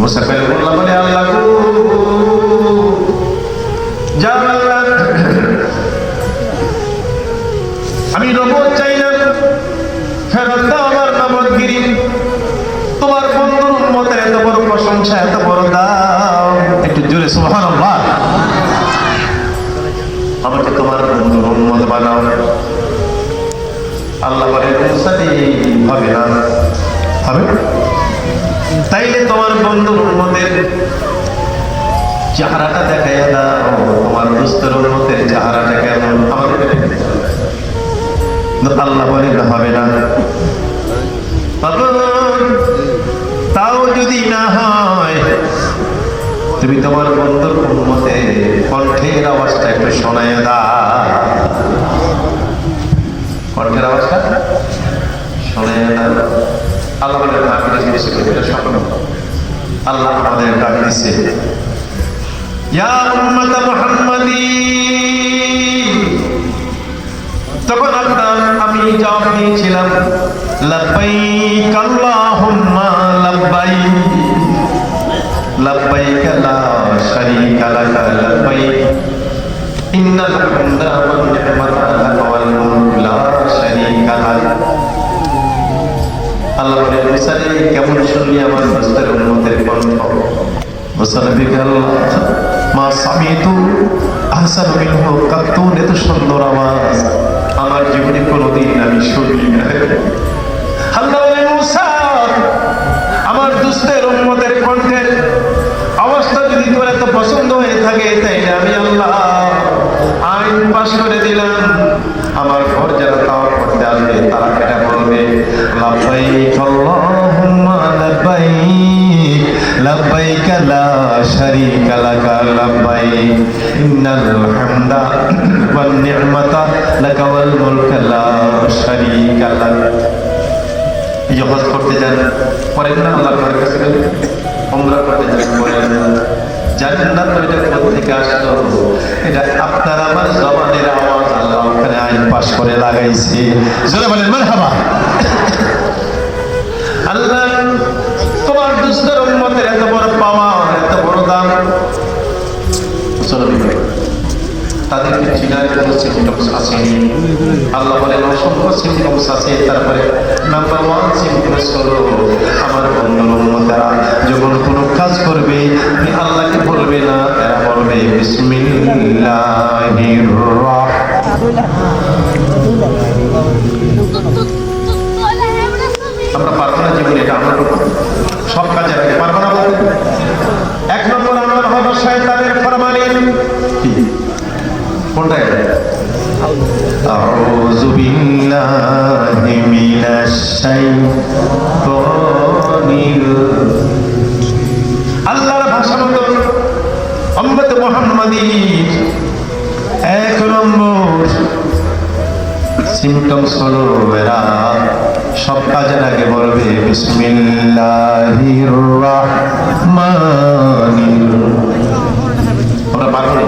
মুসা কালিমুল্লাহ বলে আল্লাহ আমি নবদ চাইলাম, ফেরত দাও আমার নবদগিরি তোমার বন্ধুর উন্মতের এত বড় প্রশংসা, এত বড় দাও একটু জোরে, সুবহানাল্লাহ। আমাকে তোমার বন্ধুর উন্মত বানাও। আল্লাহ বলে মুসাদি হবে না। হবে? তাইলে তোমার বন্ধুর উন্মতের চেহারাটা দেখাই দাও, তোমার দুস্তর উন্মতের চেহারাটা কেমন? আমাদের আল্লাহ বলে হবে না। তাও যদি না হয়, তুমি তোমার বন্ধুর উন্মতে কণ্ঠের আওয়াজটা একটু শোনায় দা কণ্ঠের আওয়াজটা শোনায় দা আল্লাহ বলে না আমি জিনিস এটা শোনো আল্লাহ আমাদের ডাক দিচ্ছে ইয়া তখন আপনার আমি জবাব দিয়েছিলাম, লাব্বাইক আল্লাহুম্মা লাব্বাইক লাব্বাইক লা শারীকা লাকা, লাব্বাইক, ইন্নাল হামদা ওয়ান নি'মাতা লাকা ওয়াল মুলক। মুসারে কেমন শুনলি আমার দোস্তের উন্মতের কণ্ঠ মুসানবী আল্লাহ মা সামিতু আহসান মিনহু কাত্তুন এত সুন্দর আওয়াজ। আমার জীবনে কোনোদিন আমি শুনি না। আমার দুস্তের উন্মতের কণ্ঠের অবস্থা যদি তোর এত পছন্দ হয়ে থাকে, তাইলে আমি আল্লাহ আইন পাশ করে দিলাম। আমার ঘর যারা তাওয়ার করতে আসবে, তারা এটা বলবে, লাব্বাইক আল্লাহুম্মা লাব্বাইক লাব্বাইক লা শারীকা লাকা, লাব্বাইক, ইন্নাল হামদা ওয়ান নি'মাতা লাকা ওয়াল মুলকা লা শারীকা লাক। এই হজ করতে যান পরেন না করতে যান পরেন না কোথা থেকে আসলো এটা আপনার আমার জবানের আওয়াজ, আল্লাহ ওখানে আইন পাশ করে লাগাইছে। জোরে বলেন, মারহাবা। আল্লাহ, তোমার দুস্তর উন্মতের এত বড় পাওয়া এত বড় দাম। চলো তাদেরকে চিনার কোনো সিমটমস আসেনি আল্লাহ বলেন, অসংখ্য সিমটমস আছে, তারপরে নাম্বার ওয়ান সিমটমস হলো আমার বন্ধুর যখন কোনো কাজ করবে তুমি আল্লাহকে বলবে না, এরা বলবে আমরা পারব না জীবনে এটা আমরা সব কাজে আল্লাহর ভাষা মতো অম্মত মোহাম্মদীর এক নম্বর সিমটমস হলো এরা। সব কাজের আগে বলবে বিসমিল্লাহির রহমানির ওরা পারবে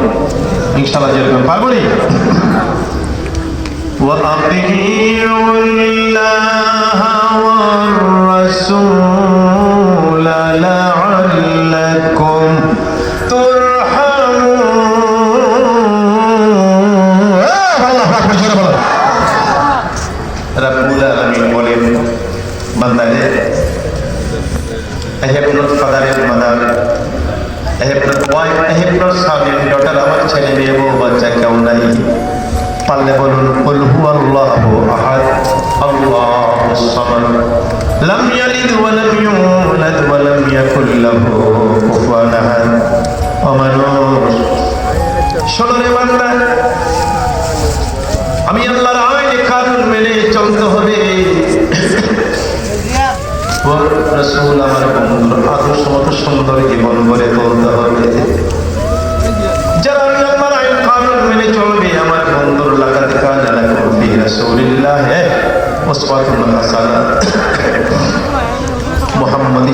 ইনশাআল্লাহ যেরকম পারবে ওয়া আতিউল্লাহ والرسول لعلكم ترحمون রব্বুল আলামিন বলেন বান্দারে I have not father and mother. I have not wife, I have not son and daughter. আমার ছেলে মেয়ে বউ বাচ্চা কেউ নাই পারলে বলুন কুল হু আল্লাহু আহাদ আল্লাহু সামাদ লাম ইয়ালিদ ওয়া লাম ইউলাদ ওয়া লাম ইয়াকুল লাহু কুফুয়ান আহাদ। ও মানুষ শোনো রে বান্দা, আমি আল্লাহর আইন কানুন মেনে চলতে হবে। রসুল, আমার বন্ধুর আদর্শ মতো সুন্দর জীবন গড়ে তুলতে হবে। যারা আমি আমার আইন কানুন মেনে চলবে, আমার বন্ধুর লাগাতে কাজ আলা করবি রসুলিল্লাহ। হ্যাঁ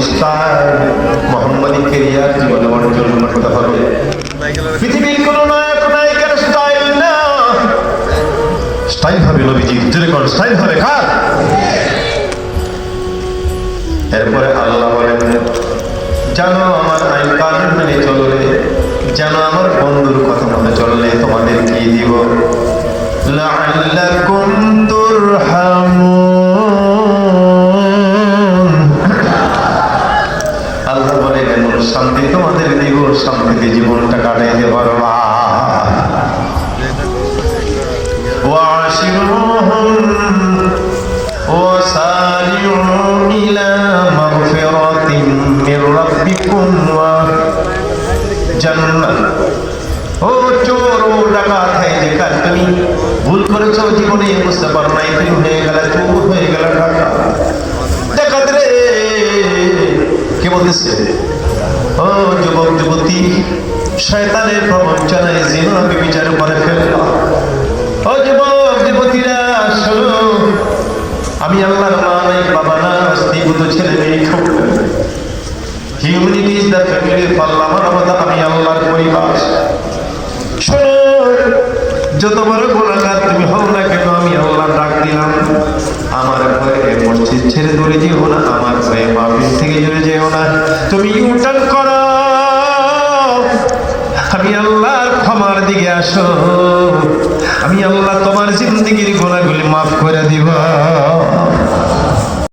ইস্তার মোহাম্মদ কেরিয়ার জীবনে অর্জন করতে হবে পৃথিবীর কোন স্টাইল না স্টাইল হবে নবীজি এরপরে আল্লাহ বলেন জানো আমার আইন কানুন মেনে চললে যেন আমার বন্ধুর কথা মতো চললে তোমাদের কি দিব লাআল্লাকুম তুরহামুন আল্লাহ বলেন এমন শান্তি তোমাদের দিব শান্তিতে জীবনটা কাটাইতে পারবা وعاشروهم وسارعوا إلى مغفرة من ربكم وجنة ও চোর ও ডাকাত হয়ে তুমি ভুল করেছ, জীবনে বুঝতে পারো হয়ে চোর হয়ে ডাকাত। রে! কে বলতেছে? ও যুবক, যুবতী, শয়তানের প্রবঞ্চনায় বিচার করে ফেললা ও যুবক, যুবতীরা আমি আল্লাহর মা নাই বাবা না স্ত্রীভূত ছেলে, মেয়ে দ্য আমি আল্লাহর পরিবার শোনো যত বড় তুমি হও না কেন, আমি আল্লাহ ডাক দিলাম। আমার ভয়ে মসজিদ ছেড়ে দূরে যেও না, আমার ভয়ে মাহফিল থেকে দূরে যেও না। তুমি ইউটার্ন করো, আমি আল্লাহর ক্ষমার দিকে আসো। আমি আল্লাহ তোমার জিন্দগির গোনাগুলি মাফ করে দিব।